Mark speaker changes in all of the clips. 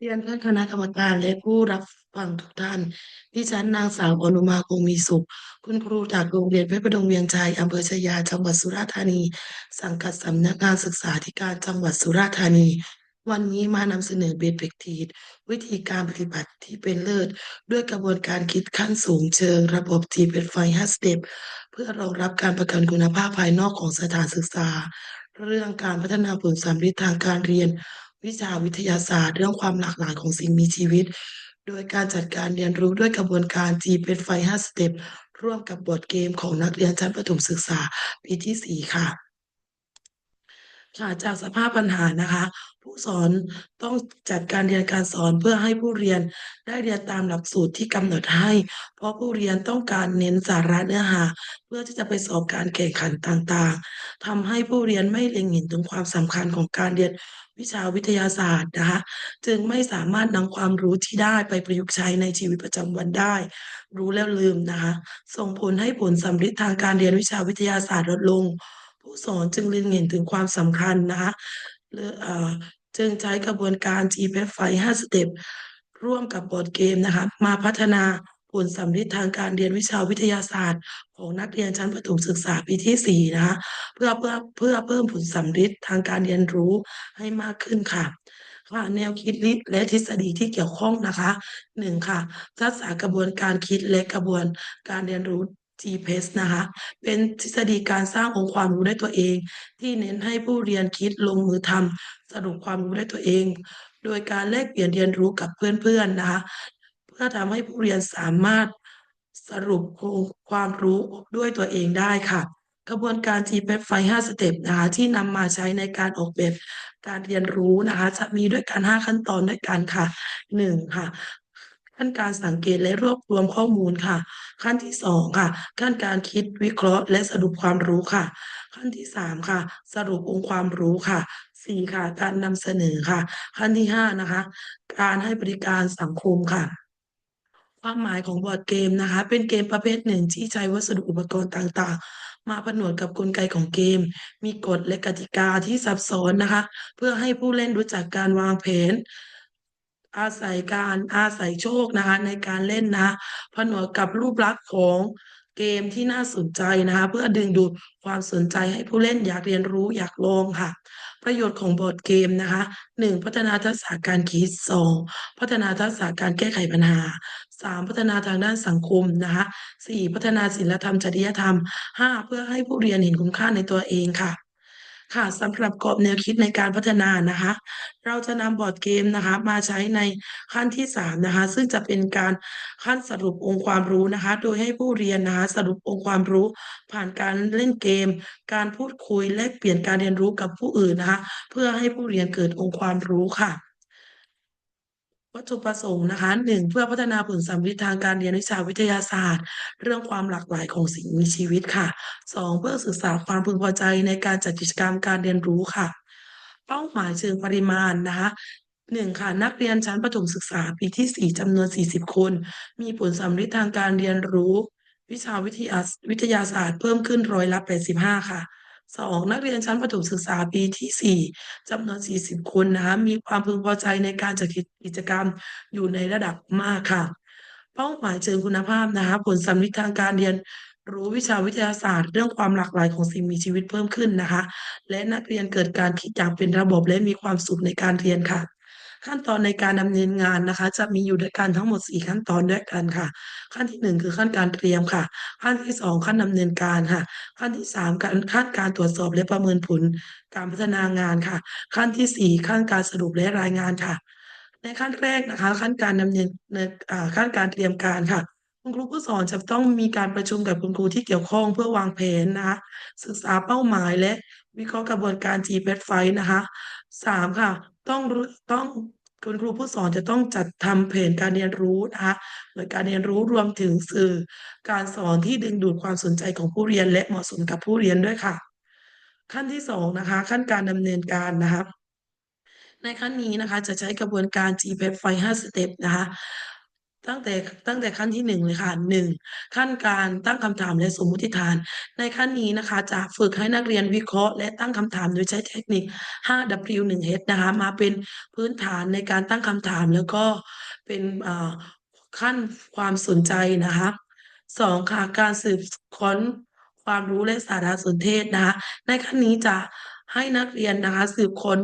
Speaker 1: เรียนท่านคณะกรรมการและผู้รับฟังทุกท่าน ดิฉันนางสาวอนุมาคงมีสุข คุณครูจากโรงเรียนเพชรประดงเวียงชัยอำเภอชายาจังหวัดสุราษฎร์ธานี สังกัดสำนักงานศึกษาธิการจังหวัดสุราษฎร์ธานี วันนี้มานำเสนอเบสเ c กทีดวิธีการปฏิบัติที่เป็นเลิศ ด้วยกระบวนการคิดขั้นสูงเชิง ระบบ G เป็นไฟ5สเต็ปเพื่อรองรับการประกันคุณภาพภายนอกของสถานศึกษา เรื่องการพัฒนาผลสำฤทธิ์ทางการเรียน วิชาวิทยาศาสตร์เรื่องความหลากหลายของสิ่งมีชีวิต โดยการจัดการเรียนรู้ด้วยกระบวนการ G เป็นไฟ5สเต็ปร่วมกับบทเกมของนักเรียนชั้นประถมศึกษาปีที่ 4 ค่ะ ค่ะจากสภาพปัญหานะคะ ผู้สอนต้องจัดการเรียนการสอนเพื่อให้ผู้เรียนได้เรียนตามหลักสูตรที่กำหนดให้ เพราะผู้เรียนต้องการเน้นสาระเนื้อหา เพื่อที่จะไปสอบการแข่งขันต่างๆทำให้ผู้เรียนไม่เล็งเห็นถึงความสำคัญของการเรียนวิชาวิทยาศาสตร์นะคะจึงไม่สามารถนำความรู้ที่ได้ไปประยุกต์ใช้ในชีวิตประจำวันได้ รู้แล้วลืมนะคะ ส่งผลให้ผลสำฤทธิ์ทางการเรียนวิชาวิทยาศาสตร์ลดลง ผู้สอนจึงเล็งเห็นถึงความสำคัญนะคะจึงใช้กระบวนการ g p f 5สเต็ปร่วมกับบอร์ดเกมนะคะมาพัฒนาผลสำฤทธิ์ทางการเรียนวิชาวิทยาศาสตร์ ของนักเรียนชั้นประถมศึกษาปีที่4นะคะเพื่อเพื่อเพื่อเพิ่มผลสำฤทธิ์ทางการเรียนรู้ให้มากขึ้นค่ะค่ะแนวคิดและทฤษฎีที่เกี่ยวข้องนะคะหนึ่งค่ะทักษะกระบวนการคิดและกระบวนการเรียนรู้ GPS นะคะ เป็นทฤษฎีการสร้างองค์ความรู้ได้ตัวเอง ที่เน้นให้ผู้เรียนคิดลงมือทำสรุปความรู้ได้ตัวเอง โดยการแลกเปลี่ยนเรียนรู้กับเพื่อนๆนะคะ เพื่อทำให้ผู้เรียนสามารถสรุปความรู้ด้วยตัวเองได้ค่ะ กระบวนการ GPF ไฟ5สเต็ปนะคะที่นำมาใช้ในการออกแบบการเรียนรู้นะคะ จะมีด้วยกัน 5 ขั้นตอนด้วยกันค่ะ 1 ค่ะ ขั้นการสังเกตและรวบรวมข้อมูลค่ะ ขั้นที่สองค่ะ ขั้นการคิดวิเคราะห์ และสรุปความรู้ค่ะ ขั้นที่สามค่ะ สรุปองค์ความรู้ค่ะสี่ค่ะ การนำเสนอค่ะ ขั้นที่ห้านะคะ การให้บริการสังคมค่ะความหมายของบอร์ดเกมนะคะ เป็นเกมประเภทหนึ่งที่ใช้วัสดุอุปกรณ์ต่างๆ มาผนวกกับกลไกของเกม มีกฎและกติกาที่ซับซ้อนนะคะ เพื่อให้ผู้เล่นรู้จักการวางแผน อาศัยการอาศัยโชคนะคะในการเล่นนะผนวกกับรูปลักษณ์ของเกมที่น่าสนใจนะคะเพื่อดึงดูดความสนใจให้ผู้เล่นอยากเรียนรู้อยากลองค่ะ ประโยชน์ของบอร์ดเกมนะคะหนึ่งพัฒนาทักษะการคิดสองพัฒนาทักษะการแก้ไขปัญหาสามพัฒนาทางด้านสังคมนะคะสี่พัฒนาศีลธรรมจริยธรรมห้าเพื่อให้ผู้เรียนเห็นคุณค่าในตัวเองค่ะ ค่ะสำหรับกรอบแนวคิดในการพัฒนานะคะ เราจะนำบอร์ดเกมนะคะ มาใช้ในขั้นที่สามนะคะ ซึ่งจะเป็นการขั้นสรุปองค์ความรู้นะคะ โดยให้ผู้เรียนนะคะสรุปองค์ความรู้ ผ่านการเล่นเกม การพูดคุยแลกเปลี่ยนการเรียนรู้กับผู้อื่นนะคะ เพื่อให้ผู้เรียนเกิดองค์ความรู้ค่ะ วัตถุประสงค์นะคะหนึ่งเพื่อพัฒนาผลสำลิดทางการเรียนวิชาวิทยาศาสตร์ เรื่องความหลากหลายของสิ่งมีชีวิตค่ะสองเพื่อศึกษาความพึงพอใจในการจัดกิจกรรมการเรียนรู้ค่ะ เป้าหมายเชิงปริมาณนะคะหนึ่งค่ะนักเรียนชั้นประถมศึกษาปีที่สี่จำนวนสี่สิบคน มีผลสำลิดทางการเรียนรู้ วิชาวิทยาวิทยาศาสตร์เพิ่มขึ้นร้อยละแปดสิบห้าค่ะ สองนักเรียนชั้นประถมศึกษาปีที่สี่จำนวนสี่สิบคนนะคะมีความพึงพอใจในการจัดกิจกรรมอยู่ในระดับมากค่ะ เป้าหมายเชิงคุณภาพนะคะผลสัมฤทธิ์ทางการเรียนรู้วิชาวิทยาศาสตร์ เรื่องความหลากหลายของสิ่งมีชีวิตเพิ่มขึ้นนะคะ และนักเรียนเกิดการคิดอย่างเป็นระบบและมีความสุขในการเรียนค่ะ ขั้นตอนในการดำเนินงานนะคะ จะมีอยู่ด้วยกันทั้งหมดสี่ขั้นตอนด้วยกันค่ะ ขั้นที่หนึ่งคือขั้นการเตรียมค่ะ ขั้นที่สองขั้นดำเนินการค่ะ ขั้นที่สามการขั้นการตรวจสอบและประเมินผลการพัฒนางานค่ะ ขั้นที่สี่ขั้นการสรุปและรายงานค่ะ ในขั้นแรกนะคะ ขั้นการดำเนินขั้นการเตรียมการค่ะคุณครูผู้สอนจะต้องมีการประชุมกับคุณครูที่เกี่ยวข้องเพื่อวางแผนนะคะศึกษาเป้าหมายและวิเคราะห์กระบวนการ g p ไฟนะคะสามค่ะ ต้องต้อง คุณครูผู้สอนจะต้องจัดทำแผนการเรียนรู้นะคะโดยการเรียนรู้รวมถึงสื่อการสอนที่ดึงดูดความสนใจของผู้เรียนและเหมาะสมกับผู้เรียนด้วยค่ะ ขั้นที่สองนะคะขั้นการดำเนินการนะคะในขั้นนี้นะคะจะใช้กระบวนการ g p ไฟ5สเต็ปนะคะ ตั้งแต่ตั้งแต่ขั้นที่1เลยค่ะ1ขั้นการตั้งคำถามและสมมติฐาน ในขั้นนี้นะคะจะฝึกให้นักเรียนวิเคราะห์ และตั้งคำถามโดยใช้เทคนิค 5W1H นะคะมาเป็นพื้นฐานในการตั้งคำถามแล้วก็เป็นขั้นความสนใจนะคะ2ค่ะการสืบค้นความรู้และสารสนเทศนะคะในขั้นนี้จะ ให้นักเรียนนะคะ สืบค้น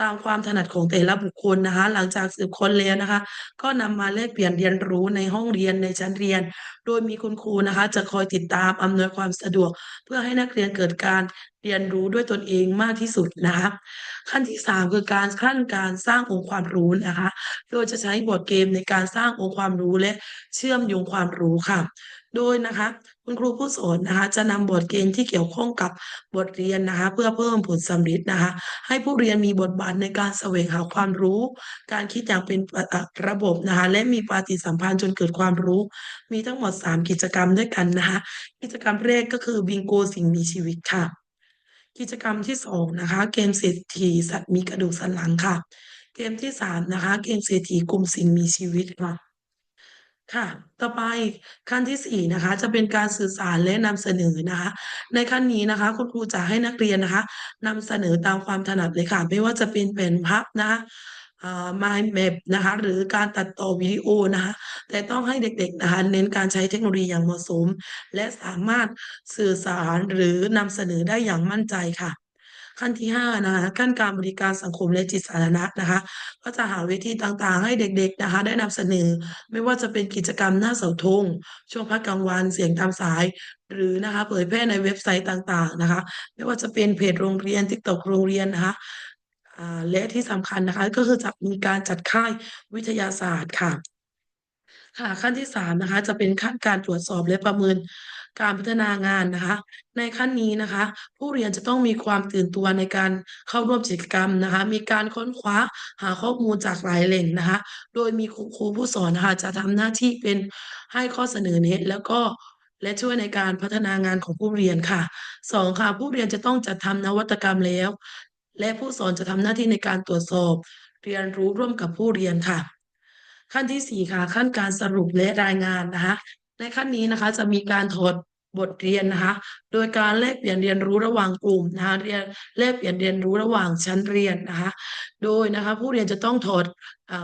Speaker 1: ตามความถนัดของแต่ละบุคคลนะคะ หลังจากสืบค้นแล้วนะคะ ก็นำมาแลกเปลี่ยนเรียนรู้ในห้องเรียนในชั้นเรียน โดยมีคุณครูนะคะ จะคอยติดตามอำนวยความสะดวก เพื่อให้นักเรียนเกิดการ เรียนรู้ด้วยตนเองมากที่สุดนะคะขั้นที่ 3 คือการขั้นการสร้างองค์ความรู้นะคะโดยจะใช้บอร์ดเกมในการสร้างองค์ความรู้และเชื่อมโยงความรู้ค่ะ โดยนะคะคุณครูผู้สอนนะคะจะนำบอร์ดเกมที่เกี่ยวข้องกับบทเรียนนะคะเพื่อเพิ่มผลสำลิดนะคะให้ผู้เรียนมีบทบาทในการแสวงหาความรู้ การคิดอย่างเป็นระบบนะคะและมีปฏิสัมพันธ์จนเกิดความรู้ มีทั้งหมด 3 กิจกรรมด้วยกันนะคะกิจกรรมแรกก็คือบิงโกสิ่งมีชีวิตค่ะ กิจกรรมที่สองนะคะ เกมเศรษฐีสัตว์มีกระดูกสันหลังค่ะ เกมที่สามนะคะ เกมเศรษฐีกลุ่มสิ่งมีชีวิตค่ะค่ะ ต่อไปขั้นที่สี่นะคะ จะเป็นการสื่อสารและนำเสนอนะคะ ในขั้นนี้นะคะ คุณครูจะให้นักเรียนนะคะนำเสนอตามความถนัดเลยค่ะ ไม่ว่าจะเป็นแผ่นพับนะคะ mind map นะคะหรือการตัดต่อวิดีโอนะคะแต่ต้องให้เด็กๆนะคะเน้นการใช้เทคโนโลยีอย่างเหมาะสม และสามารถสื่อสารหรือนำเสนอได้อย่างมั่นใจค่ะ ขั้นที่5นะคะขั้นการบริการสังคมและจิตสาธารณะนะคะ ก็จะหาเวทีต่างๆ ให้เด็กๆนะคะได้นำเสนอ ไม่ว่าจะเป็นกิจกรรมหน้าเสาธงช่วงพักกลางวันเสียงตามสายหรือนะคะเผยแพร่ในเว็บไซต์ต่างๆนะคะ ไม่ว่าจะเป็นเพจโรงเรียน TikTok โรงเรียนนะคะ และที่สำคัญนะคะ ก็คือจะมีการจัดค่ายวิทยาศาสตร์ค่ะค่ะขั้นที่3นะคะจะเป็นขั้นการตรวจสอบและประเมินการพัฒนางานนะคะ ในขั้นนี้นะคะ ผู้เรียนจะต้องมีความตื่นตัวในการเข้าร่วมกิจกรรมนะคะ มีการค้นคว้าหาข้อมูลจากหลายแหล่งนะคะ โดยมีครูผู้สอนนะคะจะทำหน้าที่เป็นให้ข้อเสนอแนะแล้วก็และช่วยในการพัฒนางานของผู้เรียนค่ะ 2 ค่ะผู้เรียนจะต้องจัดทำนวัตกรรมแล้ว และผู้สอนจะทำหน้าที่ในการตรวจสอบ เรียนรู้ร่วมกับผู้เรียนค่ะ ขั้นที่ 4 ค่ะ ขั้นการสรุปและรายงานนะคะในขั้นนี้นะคะจะมีการถอดบทเรียนนะคะ โดยการแลกเปลี่ยนเรียนรู้ระหว่างกลุ่มนะคะเรียนแลกเปลี่ยนเรียนรู้ระหว่างชั้นเรียนนะคะ โดยนะคะผู้เรียนจะต้องถอดอ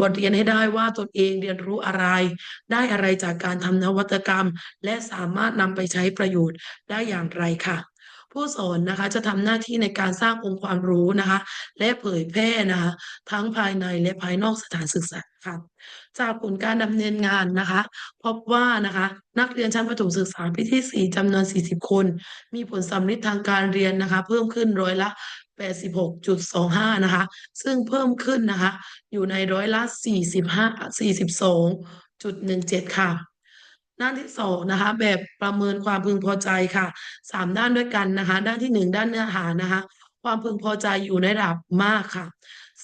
Speaker 1: บทเรียนให้ได้ว่าตนเองเรียนรู้อะไร ได้อะไรจากการทำนวัตกรรม และสามารถนำไปใช้ประโยชน์ได้อย่างไรค่ะ ผู้สอนนะคะจะทำหน้าที่ในการสร้างองค์ความรู้นะคะ และเผยแพร่นะคะ ทั้งภายในและภายนอกสถานศึกษาค่ะจากผลการดำเนินงานนะคะ พบว่านะคะนักเรียนชั้นประถมศึกษาปีที่ 4จำนวน 40 คน มีผลสำลิดทางการเรียนนะคะ เพิ่มขึ้นร้อยละ 86.25 นะคะ ซึ่งเพิ่มขึ้นนะคะ อยู่ในร้อยละ 45 42.17 ค่ะ ด้านที่2นะคะ แบบประเมินความพึงพอใจค่ะ3ด้านด้วยกันนะคะ ด้านที่1ด้านเนื้อหานะคะ ความพึงพอใจอยู่ในระดับมากค่ะ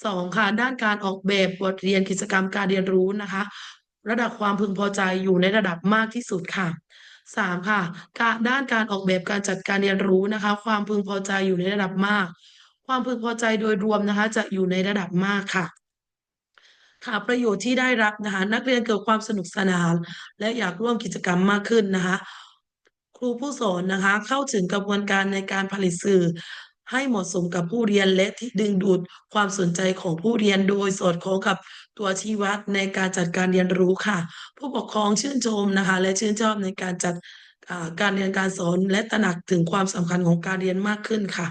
Speaker 1: 2ค่ะ ด้านการออกแบบบทเรียนกิจกรรมการเรียนรู้นะคะ ระดับความพึงพอใจอยู่ในระดับมากที่สุดค่ะ3ค่ะกะด้านการออกแบบการจัดการเรียนรู้นะคะ ความพึงพอใจอยู่ในระดับมาก ความพึงพอใจโดยรวมนะคะ จะอยู่ในระดับมากค่ะ ค่ะประโยชน์ที่ได้รับนะคะนักเรียนเกิดความสนุกสนาน และอยากร่วมกิจกรรมมากขึ้นนะคะ ครูผู้สอนนะคะเข้าถึงกระบวนการในการผลิตสื่อ ให้เหมาะสมกับผู้เรียนและที่ดึงดูดความสนใจของผู้เรียนโดยสอดคล้องกับตัวชี้วัดในการจัดการเรียนรู้ค่ะ ผู้ปกครองชื่นชมนะคะ และชื่นชอบในการจัดการเรียนการสอนและตระหนักถึงความสำคัญของการเรียนมากขึ้นค่ะ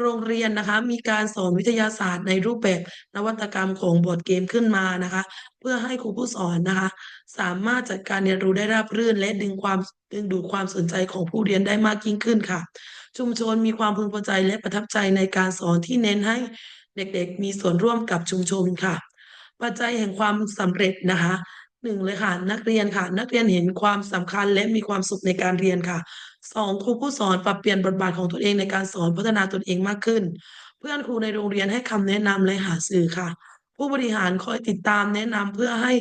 Speaker 1: โรงเรียนนะคะมีการสอนวิทยาศาสตร์ในรูปแบบนวัตกรรมของบอร์ดเกมขึ้นมานะคะ เพื่อให้ครูผู้สอนนะคะ สามารถจัดการเรียนรู้ได้ราบรื่น และดึงความดึงดูดความสนใจของผู้เรียนได้มากยิ่งขึ้นค่ะ ชุมชนมีความพึงพอใจและประทับใจในการสอนที่เน้นให้เด็กๆ มีส่วนร่วมกับชุมชนค่ะ ปัจจัยแห่งความสำเร็จนะคะ1เลยค่ะนักเรียนค่ะ นักเรียนเห็นความสำคัญและมีความสุขในการเรียนค่ะ สองครูผู้สอนปรับเปลี่ยนบทบาทของตนเองในการสอนพัฒนาตนเองมากขึ้น เพื่อนครูในโรงเรียนให้คำแนะนำและหาสื่อค่ะ ผู้บริหารคอยติดตามแนะนำเพื่อให้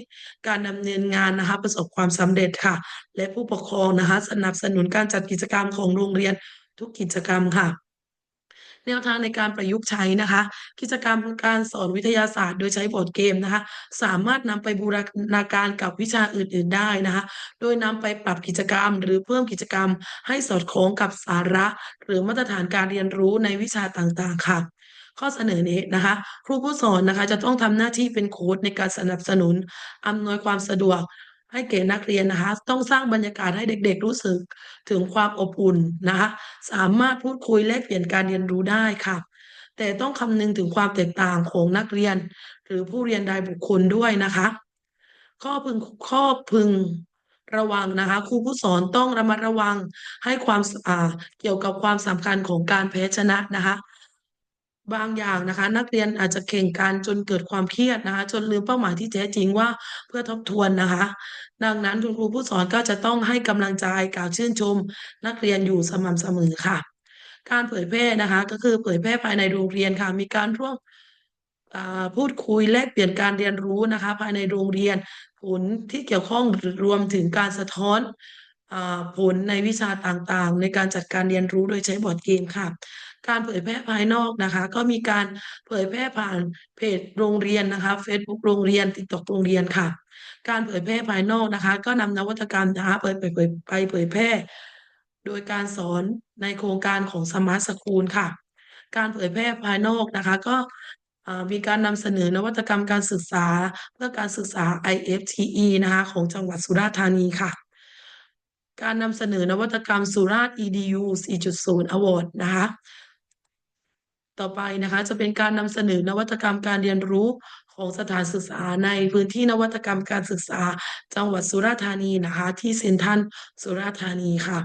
Speaker 1: การดำเนินงานนะคะประสบความสำเร็จค่ะ และผู้ปกครองนะคะสนับสนุนการจัดกิจกรรมของโรงเรียนทุกกิจกรรมค่ะ แนวทางในการประยุกต์ใช้นะคะ กิจกรรมการสอนวิทยาศาสตร์ โดยใช้บอร์ดเกมนะคะ สามารถนำไปบูรณาการกับวิชาอื่น ๆได้นะคะ โดยนำไปปรับกิจกรรม หรือเพิ่มกิจกรรม ให้สอดคล้องกับสาระ หรือมาตรฐานการเรียนรู้ในวิชาต่างๆ ค่ะข้อเสนอนี้นะคะ ครูผู้สอนนะคะจะต้องทำหน้าที่เป็นโค้ชในการสนับสนุนอำนวยความสะดวก ให้แก่นักเรียนนะคะ ต้องสร้างบรรยากาศให้เด็ก ๆ รู้สึกถึงความอบอุ่นนะคะ สามารถพูดคุยแลกเปลี่ยนการเรียนรู้ได้ค่ะ แต่ต้องคำนึงถึงความแตกต่างของนักเรียน หรือผู้เรียนรายบุคคลด้วยนะคะ ข้อพึงข้อพึงระวังนะคะครูผู้สอนต้องระมัดระวังให้ความเกี่ยวกับความสำคัญของการแพ้ชนะนะคะ บางอย่างนะคะ นักเรียนอาจจะแข่งกันจนเกิดความเครียดนะคะ จนลืมเป้าหมายที่แท้จริงว่าเพื่อทบทวนนะคะ ดังนั้นคุณครูผู้สอนก็จะต้องให้กำลังใจกล่าวชื่นชม นักเรียนอยู่สม่ำเสมอค่ะ การเผยแพร่นะคะ ก็คือเผยแพร่ภายในโรงเรียนค่ะ มีการร่วมพูดคุยแลกเปลี่ยนการเรียนรู้นะคะ ภายในโรงเรียนผลที่เกี่ยวข้องรวมถึงการสะท้อนอผลในวิชาต่างๆ ในการจัดการเรียนรู้โดยใช้บอร์ดเกมค่ะ การเผยแพร่ภายนอกนะคะ ก็มีการเผยแพร่ผ่านเพจโรงเรียนนะคะเฟซบุ๊กโรงเรียน TikTok โรงเรียนค่ะ การเผยแพร่ภายนอกนะคะ ก็นำนวัตกรรมนะคะเผยเผยเผยไปเผยแพร่ โดยการสอนในโครงการของสมาร์ตสคูลค่ะ การเผยแพร่ภายนอกนะคะ ก็มีการนำเสนอนวัตกรรมการศึกษาเพื่อการศึกษา IFTE นะคะของจังหวัดสุราษฎร์ธานีค่ะ การนำเสนอนวัตกรรมสุราษฎร์ EDU 4.0 Award นะคะ ต่อไปนะคะ จะเป็นการนำเสนอนวัตกรรมการเรียนรู้ของสถานศึกษาในพื้นที่นวัตกรรมการศึกษา จังหวัดสุราษฎร์ธานีนะคะ ที่เซ็นทรัลสุราษฎร์ธานีค่ะ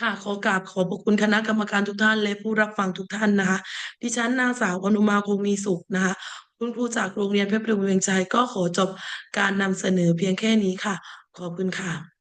Speaker 1: ค่ะขอกราบขอบพระคุณคณะกรรมการทุกท่านและผู้รับฟังทุกท่านนะคะ ดิฉันนางสาวอนุมาคงมีสุขนะคะ คุณครูจากโรงเรียนเพชรบุรีเวียงชัยก็ขอจบการนำเสนอเพียงแค่นี้ค่ะ ขอบคุณค่ะ